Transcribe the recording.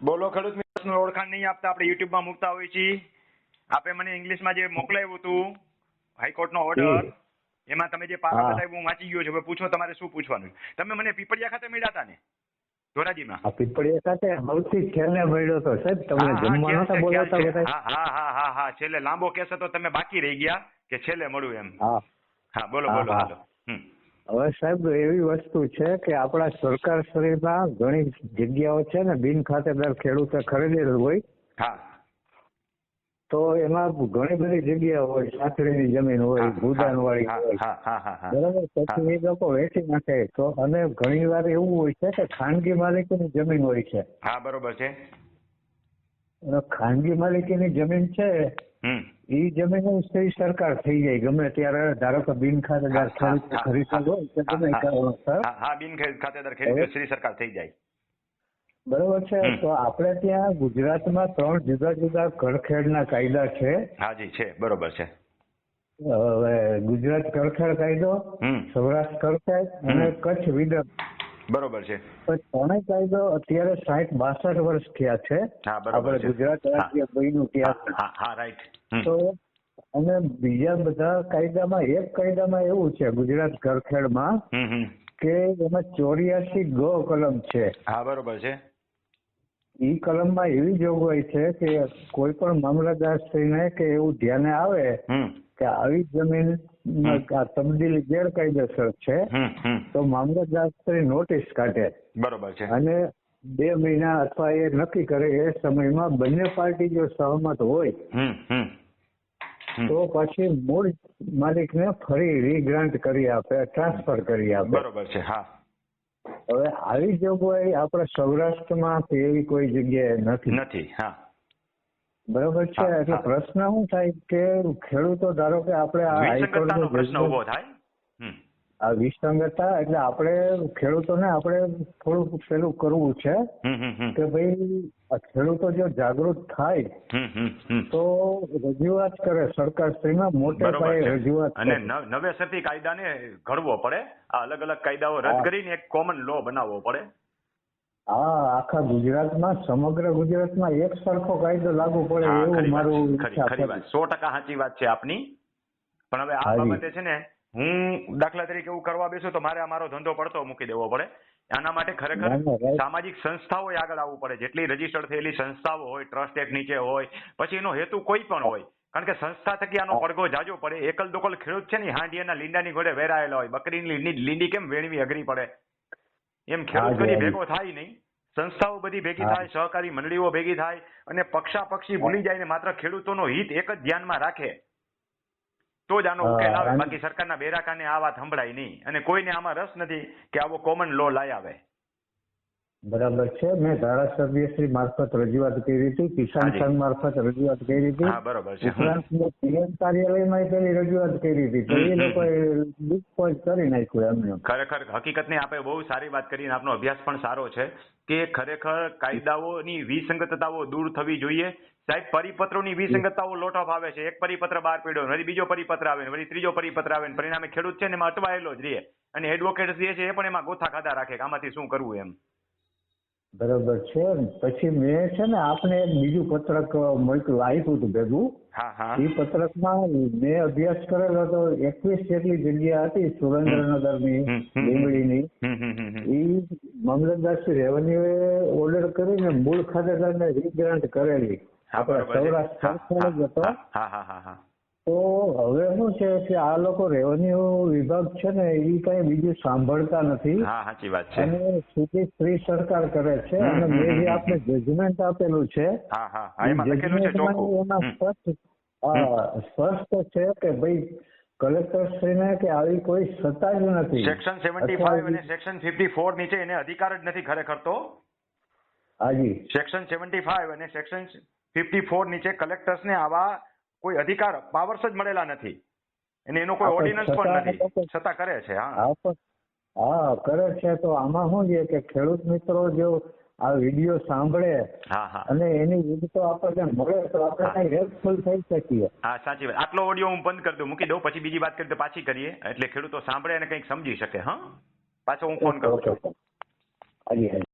બોલો ખેડૂત મિત્રોનું ઓળખાણ નહીં આપતા આપણે યુટ્યુબમાં મૂકતા હોઈએ છીએ. આપે મને ઇંગ્લિશમાં જે મોકલાવ્યું હતું હાઈકોર્ટનો ઓર્ડર એમાં તમે જે પારા બતાવ્યું હું વાંચી ગયો છું. હવે પૂછો તમારે શું પૂછવાનું? તમે મને પીપળિયા ખાતે મળ્યા હતા ને ધોરાજીમાં? આ પીપળીયા સાથે સૌથી છેલ્લે મળ્યો તો સાહેબ તમને જમવા ખ્યાલ બોલાવતા બધા હા હા હા હા છેલ્લે લાંબો કેસ હતો તમે બાકી રહી ગયા કે છેલ્લે મળું એમ? હા. હા બોલો બોલો. હાલો. હમ. હવે સાહેબ એવી વસ્તુ છે કે આપણા સરકાર શ્રીમાં ઘણી જગ્યાઓ છે ને બિન ખાતેદાર ખેડૂતે ખરીદેલું હોય. હા. તો એમાં ઘણી બધી જગ્યા હોય સાંકળીની જમીન હોય ભૂદાન વાળી બરાબર? પછી એ લોકો વેચી નાખે. તો અને ઘણી વાર એવું હોય છે કે ખાનગી માલિકોની જમીન હોય છે. હા બરોબર છે. ખાનગી માલિકીની જમીન છે એ જમીન શ્રી સરકાર થઈ જાય. ગમે ત્યારે ધારો કે બિન ખાતેદાર ખરીદેલ હોય તો તમે હા. બિન ખાતેદાર ખરીદ શ્રી સરકાર થઈ જાય. બરોબર છે. તો આપણે ત્યાં ગુજરાતમાં ત્રણ જુદા જુદા કરખેડના કાયદા છે. હાજી છે. બરોબર છે. હવે ગુજરાત કરખેડ કાયદો સૌરાષ્ટ્ર કરખેડ અને કચ્છ વિદર્ભ. બરોબર છે. ત્રણેય કાયદો અત્યારે સાઠ બાસઠ વર્ષ થયા છે. આપણે ગુજરાત રાજ્ય હા રાઈટ તો અને બીજા બધા કાયદામાં એક કાયદામાં એવું છે ગુજરાત ઘરખેડમાં કે એમાં ચોર્યાસી ગ કલમ છે. હા બરોબર છે. ઈ કલમમાં એવી જોગવાઈ છે કે કોઈ પણ મામલતદારશ્રીને કે એવું ધ્યાને આવે કે આવી જમીન તબદીલી ગેરકાયદેસર છે તો મામલતદારશ્રી નોટિસ કાઢે. બરોબર છે. અને બે મહિના અથવા એ નક્કી કરે એ સમયમાં બંને પાર્ટી જો સહમત હોય. તો પછી મૂળ માલિકને ફરી રીગ્રાન્ટ કરી આપે ટ્રાન્સફર કરી આપે. બરોબર છે હા. હવે આવી જોગવાઈ આપણે સૌરાષ્ટ્રમાં કે એવી કોઈ જગ્યાએ નથી. નથી હા. બરોબર છે. એટલે પ્રશ્ન શું થાય કે ખેડૂતો ધારો કે આપણે આ હાઈકોર્ટનો પ્રશ્ન ઊભો થાય. આ વિસંગતતા એટલે આપણે ખેડૂતોને આપણે થોડુંક પેલું કરવું છે કે ભાઈ ખેડૂતો જો જાગૃત થાય તો રજૂઆત કરે. સરકારશ્રીમાં મોટે બરોબર પાયે રજૂઆત અને નવેસરથી કાયદાને ઘડવો પડે. આ અલગ અલગ કાયદાઓ રદ. કરીને એક કોમન લો બનાવવો પડે. હા આખા ગુજરાતમાં સમગ્ર ગુજરાતમાં એક સરખો કાયદો લાગુ પડે એવું મારું ખરી. વાત. સો ટકા સાચી વાત છે આપની. પણ હવે આ બાબતે છે ને હું દાખલા તરીકે એવું કરવા બેસું તો મારે આ મારો ધંધો પડતો મૂકી દેવો પડે. આના માટે ખરેખર. સામાજિક સંસ્થાઓ આગળ આવવું પડે. જેટલી રજીસ્ટર્ડ થયેલી સંસ્થાઓ હોય ટ્રસ્ટ એક્ટ નીચે હોય પછી એનો હેતુ કોઈ પણ હોય. કારણ કે સંસ્થા થકી આનો પડઘો જાજો પડે. એકલ દોકલ ખેડૂત છે ને હાંડિયાના લીંડાની ઘોડે વેરાયેલા હોય. બકરીની લીંડી કેમ વેણવી અઘરી પડે? એમ ખેડૂત હાજી, ભેગો થાય નહીં સંસ્થાઓ બધી ભેગી થાય સહકારી મંડળીઓ ભેગી થાય અને પક્ષાપક્ષી ભૂલી જાય ને માત્ર ખેડૂતોનો હિત એક જ ધ્યાનમાં રાખે. તો જ આનો ઉકેલ આવે. બાકી સરકારના બેરાકાને આ વાત સંભળાય નહીં. અને કોઈને આમાં રસ નથી કે આવો કોમન લો લાય આવે. બરાબર છે. મેં ધારાસભ્ય શ્રી મારફત રજૂઆત કરી હતી કિસાન સંઘ મારફત રજૂઆત કરી હતી. છે. પીએમ કાર્યાલયમાં પેલી રજૂઆત કરી હતી. તો એ લોકોએ ડિસ્પોઝ કરી નાખ્યું એમને ખરેખર હકીકતની આપે બહુ સારી વાત કરીને આપનો અભ્યાસ પણ સારો છે કે ખરેખર કાયદાઓની વિસંગતતાઓ દૂર થવી જોઈએ. સાહેબ પરિપત્રોની વિસંગતતાઓ લોટ ઓફ આવે છે. એક પરિપત્ર બહાર પડ્યો વળી બીજો પરિપત્ર આવે વળી ત્રીજો પરિપત્ર આવે પરિણામે ખેડૂત છે ને એમાં અટવાયેલો જ રહે. અને એડવોકેટ જે છે એ પણ એમાં ગોથા ખાધા રાખે કે આમાંથી શું કરવું એમ. બરાબર છે. પછી મેં છે ને આપને એક બીજું પત્રક મોકલું આપ્યું હતું ભેગું. એ પત્રકમાં મેં અભ્યાસ કરેલો હતો એકવીસ જેટલી જગ્યા હતી સુરેન્દ્રનગરની. લીંબડીની. એ મામલતદાર શ્રી રેવન્યુએ ઓર્ડર કરીને મૂળ ખાતેદારને રીગ્રાન્ટ કરેલી. આપણા સૌરાષ્ટ્ર સરકાર જ હતો. તો હવે શું છે કે આ લોકો રેવન્યુ વિભાગ છે ને એ કઈ બીજું સાંભળતા નથી. હા સાચી વાત છે. અને સુધી સ્ત્રી સરકાર કરે છે અને મેં જે આપણે જજમેન્ટ આપેલું છે હા હા હા એમાં લખેલું છે એમાં સ્પષ્ટ સ્પષ્ટ છે કે ભાઈ કલેક્ટરશ્રીને કે આવી કોઈ સત્તા જ નથી. સેક્શન સેવન્ટી ફાઈવ અને સેક્શન ફિફ્ટી ફોર નીચે એને અધિકાર જ નથી ખરેખર તો? હાજી સેક્શન સેવન્ટી ફાઈવ અને સેક્શન ફિફ્ટી ફોર નીચે કલેક્ટર્સને આવા કોઈ અધિકાર પાવર્સ જ મળેલા નથી. અને એનો કોઈ ઓર્ડિનન્સ પણ નથી. છતાં કરે છે હા. હા કરે છે તો આમાં શું છે કે ખેડૂત મિત્રો જો આ વીડિયો સાંભળે હા હા. અને એની વિગતો આપણને મળે તો આપણે કઈ હેલ્પફુલ થઈ શકીએ. હા સાચી વાત. આટલો ઓડિયો હું બંધ કરી દઉં મૂકી દઉં પછી બીજી વાત કરી તો પાછી કરીએ. એટલે ખેડૂતો સાંભળે અને કંઈક સમજી શકે હા? પાછો હું ફોન કરું છું. હાજી.